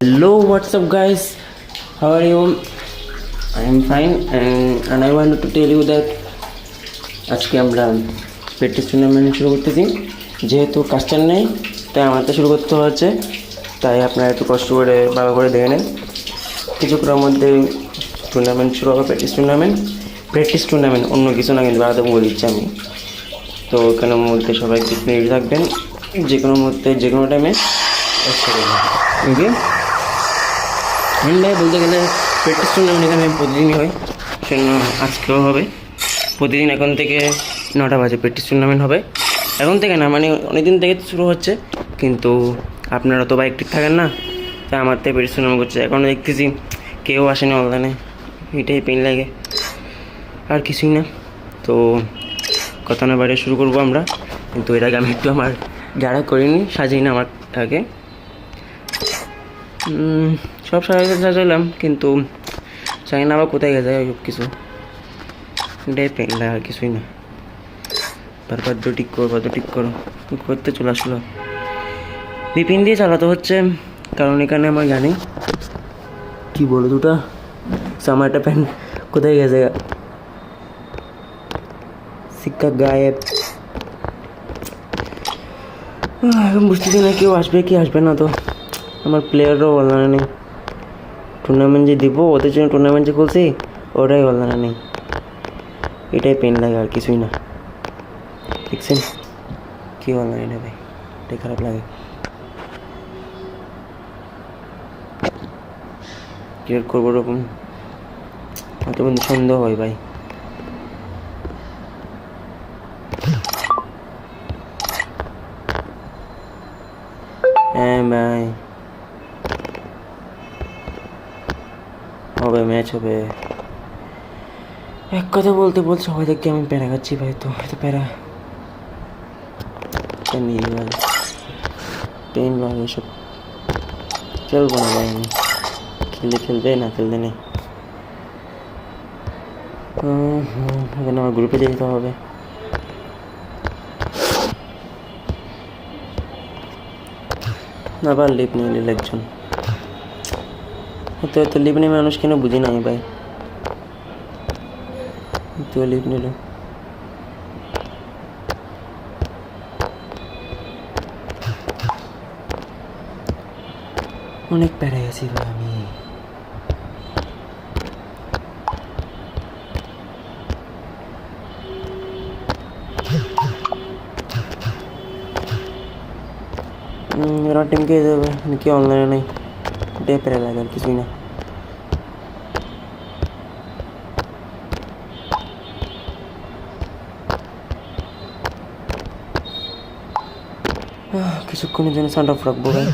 Hello, what's up, guys? How are you? I am fine, and, and I wanted to tell you that আজকে আমরা practice tournament শুরু করতেছি। যেহেতু custard নেই তাই আমাদের শুরু করতে হচ্ছে তাই আপনারা একটু কষ্ট করে ভালো করে দেখে নেন। কিছুক্ষণের মধ্যে টুর্নামেন্ট শুরু হবে প্র্যাকটিস টুর্নামেন্ট প্র্যাকটিস টুর্নামেন্ট অন্য কিছু না কিন্তু আলাদা বলে দিচ্ছি আমি। তো ওখানের মধ্যে সবাই কিছু থাকবেন। যে কোনো মুহূর্তে যে কোনো টাইমে ওকে ভাই বলতে গেলে প্র্যাকটিস টুর্নামেন্ট এখানে প্রতিদিনই হয়। সেজন্য আজকেও হবে। প্রতিদিন এখন থেকে নটা বাজে প্র্যাকটিস টুর্নামেন্ট হবে। এখন থেকে না মানে অনেক দিন থেকে শুরু হচ্ছে। কিন্তু আপনারা তো বাইক ঠিক থাকেন না। তাই আমার থেকে প্র্যাকটিস টুর্নামেন্ট করছে। এখন দেখতেছি কেউ আসেনি অনলাইনে এটাই পেন লাগে। আর কিছুই না। তো কথা না বাইরে শুরু করব আমরা। কিন্তু এর আগে আমি একটু আমার যারা করিনি সাজিয়ে না আমারটাকে উম, সব সাজাতে সাজালাম কিন্তু জানি না আবার কোথায় গেছে সব কিছু এটাই পেন লাগে আর কিছুই না। বারবার তো ঠিক করো, বারবার ঠিক করো। করতে চলে আসলো। বিপিন দিয়ে চালাতে হচ্ছে, কারণ এখানে আমার জানি কি বলো দুটা? আমার একটা প্যান্ট কোথায় গেছে? শিক্ষা গায়েব। এখন বুঝতেছি না কেউ আসবে কি আসবে না তো। আমার প্লেয়াররাও অনলাইনে নেই। টুর্নামেন্ট যে দিব, ওদের জন্য টুর্নামেন্ট যে খুলছি, ওটাই না নেই। এটাই পেন লাগে আর কিছুই না। দেখছেন? কি অনলাইনে ভাই? এটাই খারাপ লাগে। ক্রিয়েট করব ওরকম হয়তো কিন্তু সন্দেহ হয় ভাই। হ্যাঁ ভাই। হবে এক কথা বলতে বলতে সবাই দেখতে আমি প্যারা খাচ্ছি ভাই তো, হয়তো প্যারা। পেন লাগে। এসব খেলব না ভাই আমি। খেলতে খেলবে না খেলতে নেই। আমার গ্রুপে যেতে হবে। আবার লিপ নিয়ে নিল একজন। হয়তো হয়তো লিপ নিয়ে মানুষ কেন বুঝি নাই ভাই তুই লিপ নিল অনেক প্যারাই আছি ভাই আমি হুম, এরা টিম কে যাবে কি অনলাইনে প্যারা লাগে আর কিছুই না। কিছুক্ষণের জন্য সাউন্ড অফ রাখব ভাই।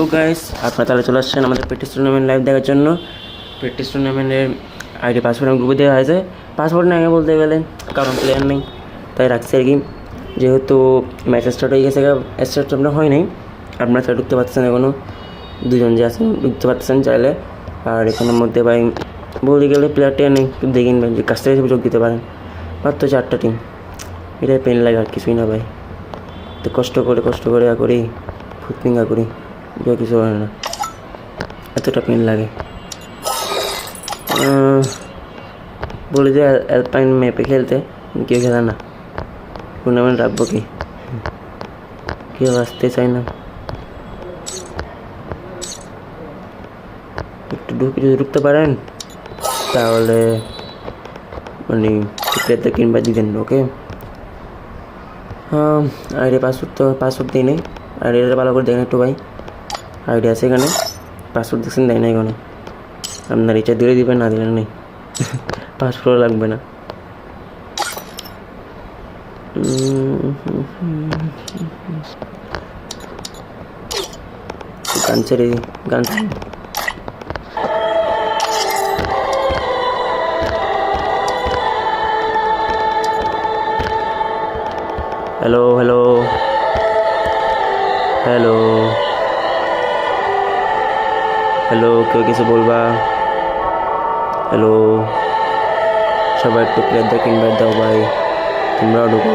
হ্যালো গাইস আপনারা তাহলে চলে আসছেন আমাদের প্র্যাকটিস টুর্নামেন্ট লাইভ দেখার জন্য। প্র্যাকটিস টুর্নামেন্টের আইডি পাসওয়ার্ড গ্রুপে দেওয়া হয়েছে। পাসওয়ার্ড নেই বলতে গেলে, কারণ প্লেয়ার নেই, তাই রাখছি আর কি। যেহেতু ম্যাচ স্টার্ট হয়ে গেছে স্টার্ট আপনার হয় নাই আপনারা তাই ঢুকতে পারছেন এখনও দুজন যে আছেন, ঢুকতে পারতেছেন চাইলে। আর এখানের মধ্যে ভাই, বলতে গেলে প্লেয়ার টেয়ার নেই দেখেন ভাই যে কাজটা হিসেবে যোগ দিতে পারেন। মাত্র চারটা টিম এটাই পেন লাগে আর কিছুই না ভাই। তো কষ্ট করে কষ্ট করে আ করি ফুটপিঙ্গা করি। কেউ কিছু হয় না। এতটা পেন লাগে। বলি যে অ্যালপাইন ম্যাপে খেলতে কেউ খেলে না। টুর্নামেন্ট রাখব কি? কেউ আসতে চায় না। একটু ঢুকে যদি ঢুকতে পারেন, তাহলে মানে প্লেয়ারটা কিনবা দিবেন ওকে হ্যাঁ আইডি পাসওয়ার্ড তো পাসওয়ার্ড দিই নেই। আইডিটা ভালো করে দেখেন একটু ভাই। আইডি আছে এখানে পাসওয়ার্ড দেখছেন দেয় না এখানে আপনার রিচার্জ দিলে দিবেন না দিলে নেই। পাসওয়ার্ড লাগবে না। গান ছেড়ে গান হ্যালো হ্যালো হ্যালো হ্যালো কেউ কিছু বলবা হ্যালো সবাই একটু প্লেয়ারদেরকে ইনভাইট দাও ভাই তোমরাও ঢুকো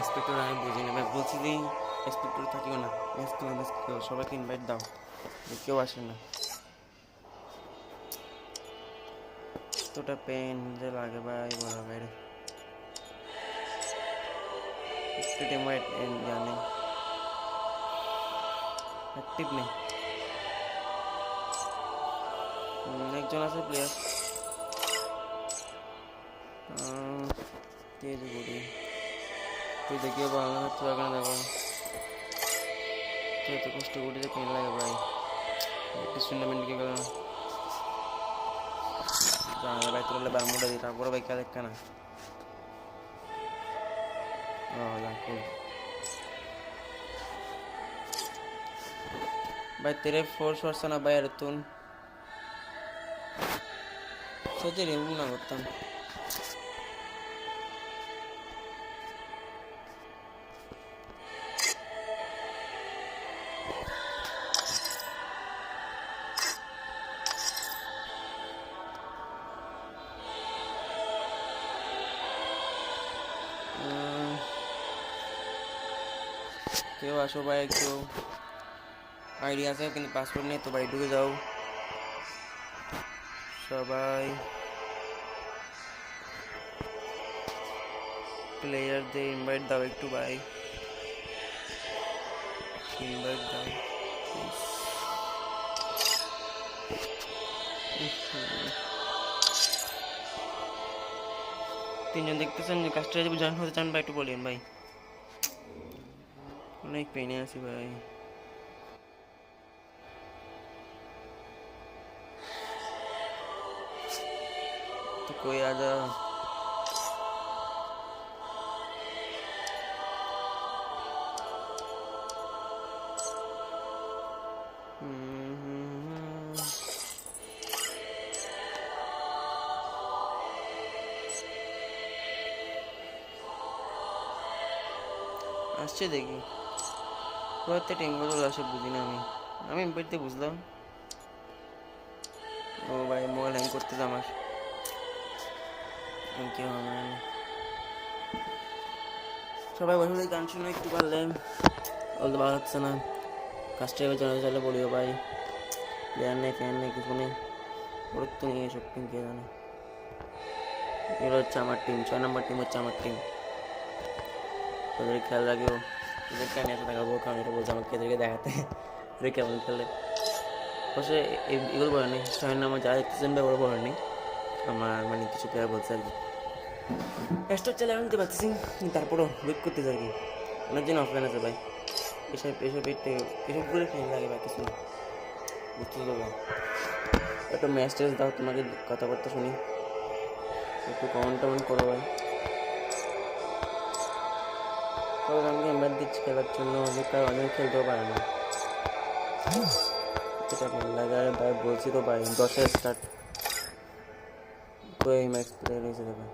এক্সপেক্টর আমি বুঝি না। ভাই, বলছি যে এক্সপেক্টর থাকিও না। ম্যাচ খেলো সবাইকে ইনভাইট দাও। কেউ আসে না। এতটা পেন যে লাগে ভাই, বলা বাইরে টিম ওয়াইট জানে। অ্যাক্টিভ নেই। একজন আছে প্লেয়ার তেজ গুড়ি তুই দেখিও বাংলা হচ্ছে এখানে দেখো তুই এত কষ্ট করে যে কেন লাগে ভাই একটু টুর্নামেন্ট কে গেল জানালে ভাই তোর বারমুটা দিই তারপরে ভাই খেলে কেনা ও লাখো भाई तेरे फोर्स वर्स ना भाई अरे तुम सोचे रिमूव ना করতাম কেউ আসো ভাই একটু। আইডি আছে, কিন্তু পাসওয়ার্ড নেই, তো ভাই ঢুকে যাও। সবাই। প্লেয়ারদের ইনভাইট দাও একটু ভাই। ইনভাইট দাও। তিনজন দেখতেছেন কাজটা যদি জয়েন হতে চান ভাই, একটু বলেন ভাই। অনেক পেনে আছি ভাই तो कोई आ जा আসছে দেখি কোথাতে টেঙ্গুলো আসে বুঝি না আমি। আমি এমপিতে বুঝলাম। ও ভাই মোবাইল হ্যাং করতেছে আমার। কি হবে না। সবাই বসে গান শুনে একটু পারলে। বলতে ভালো হচ্ছে না। কাজটা এবার জানা চলে বলিও ভাই। প্লেয়ার নেই ফ্যান নেই, কিছু নেই। ওর তো নেই এসব টিম কে জানে। এরা হচ্ছে আমার টিম ছয় নম্বর টিম হচ্ছে আমার টিম ওদের খেয়াল রাখিও। এদেরকে আমি এত দেখাবো, কারণ এটা বলছে আমাকে এদেরকে দেখাতে। এদের কেমন খেলে। অবশ্যই এগুলো বলে নেই নম্বর যা দেখতেছেন ভাই ওরা বলে আমার মানে কিছু প্লেয়ার বলছে আর কি। স্টোর চালে আমি দিতে পারতেছি তারপরও ওয়েট করতে যাই কি। ওনার জন্য অফলাইন আছে ভাই। এসব এসব এসব করে ফেল লাগে বা কিছু বুঝতে তো ভাই একটু ম্যাচ ট্যাচ দাও, তোমাকে কথাবার্তা শুনি। একটু কমেন্ট টমেন্ট করো ভাই। তবে আমাকে এবার দিচ্ছি খেলার জন্য অনেক কারণ অনেক খেলতেও পারে না এটা ভালো লাগে আরে ভাই বলছি তো ভাই দশে স্টার্ট তো এই ম্যাচ প্লেয়ার হিসেবে ভাই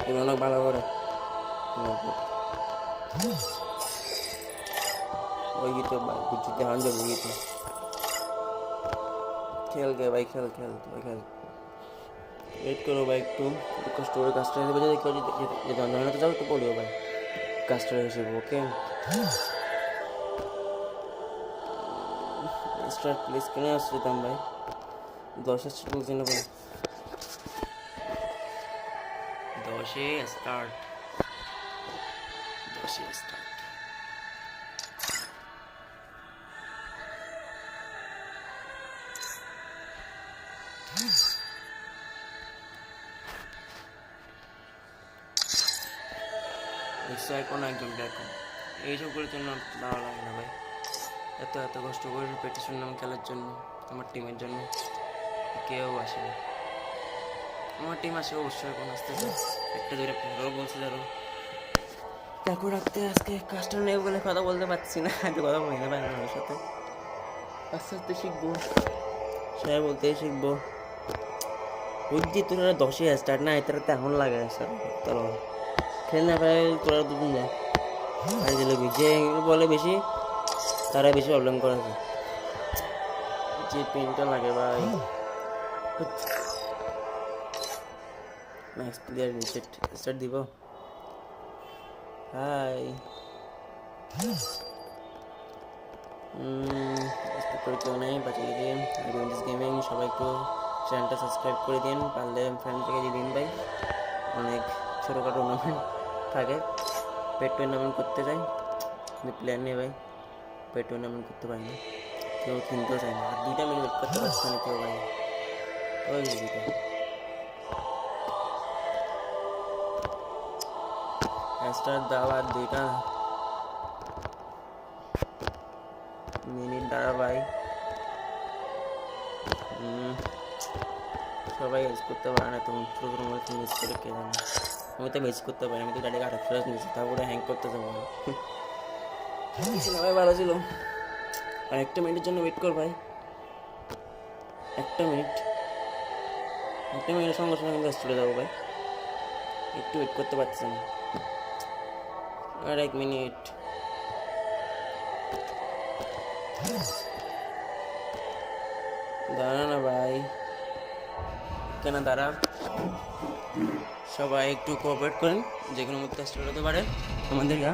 এগুলো অনেক ভালো করে ওই গীতে ভাই বুঝতে হান যাব গীতে খেল গে ভাই, খেল খেল তুই খেল। ওয়েট করো ভাই একটু কষ্ট করে কাজটা দেবে যদি কেউ যদি যদি অন্ধকারে যাও, একটু পড়িও ভাই। কাজটা হিসেবে ওকে স্টার্ট প্লিজ কেন আসছিলাম ভাই? দশ আসছে বলছি না ভাই দশে স্টার্ট দশে স্টার্ট নিশ্চয় কোনো একজন জন্য ভালো লাগে না ভাই। এত এত কষ্ট করে পেটিশন নাম খেলার জন্য, আমার টিমের জন্য। কেউ আসে না আমার টিম আসে অবশ্যই এখন একটা বলছে ধরো। দেখো রাখতে আজকে কাজটা নেই বলে কথা বলতে পারছি না। কথা বলি না সাথে। আস্তে আস্তে শিখব। সবাই বলতে শিখব। বুঝছি তোরা দশে স্টার্ট না এটা এখন লাগে স্যার খেলে না পারে তোরা যায় আর যে যে বলে বেশি, তারা বেশি প্রবলেম করেছে যে পেনটা লাগে ভাই। ম্যাক্স প্লেয়ার রিসেট স্টার্ট দিব। হাই করে কেউ বাঁচিয়ে গেমিং সবাই একটু চ্যানেলটা সাবস্ক্রাইব করে দিন, পারলে ফ্রেন্ড থেকে দিয়ে দিন ভাই। অনেক ছোটোখাটো টুর্নামেন্ট থাকে পেট টুর্নামেন্ট করতে যাই কিন্তু প্লেয়ার নেই ভাই পেট টুর্নামেন্ট করতে পারি না কেউ কিনতেও চায় না আর দুইটা মিনিট ওয়েট করতে পারছে না কেউ ভাই ওই যে দুইটা স্টার দাও আর দুইটা মিনিট দাঁড়া ভাই হুম, সবাই মিস করতে পারে না তুমি ছোটো ছোটো মধ্যে মিস করে কে জানে আমি তো মিস করতে পারি, আমি তো ডাইরেক্ট আরেক ফ্রেশ নিয়েছি তারপরে হ্যাং করতে যাব ভাই ভালো ছিল আর একটা মিনিটের জন্য ওয়েট কর ভাই। একটা মিনিট। একটা মিনিটের সঙ্গে সঙ্গে আমি চলে যাব ভাই। একটু ওয়েট করতে পারছি না। আর এক মিনিট। দাঁড়া না ভাই। কেন দাঁড়া? সবাই একটু কোঅপারেট করেন যে কোনো মুহূর্তে স্টার্ট হতে পারে। আমাদের গা।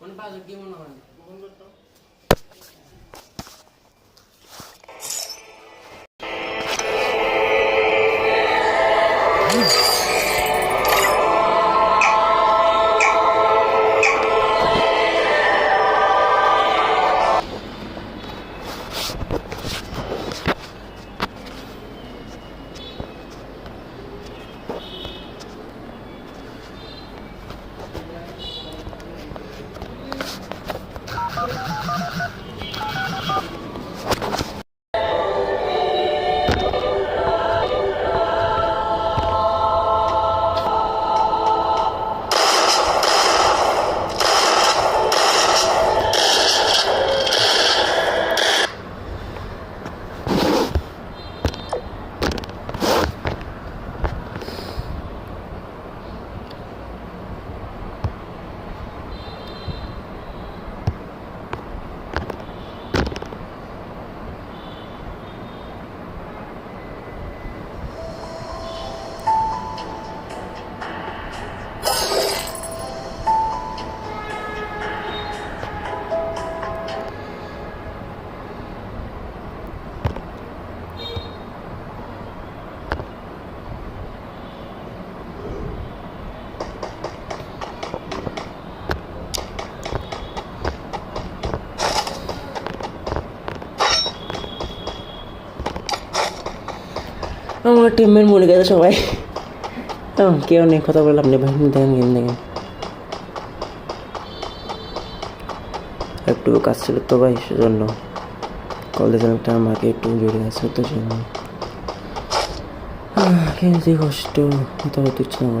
কোন পাশে কি মনে হয় আমার টিমের মরে গেছে সবাই। কেউ নেই, কথা বললাম নেই ভাই দেখেন গেম দেখেন একটু কাজ ছিল তো ভাই, সেজন্য কল দিয়েছিলাম একটা আমাকে একটু জড়িয়ে আছে তো সেজন্য। কষ্ট তো হতে ইচ্ছে না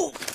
Ooh.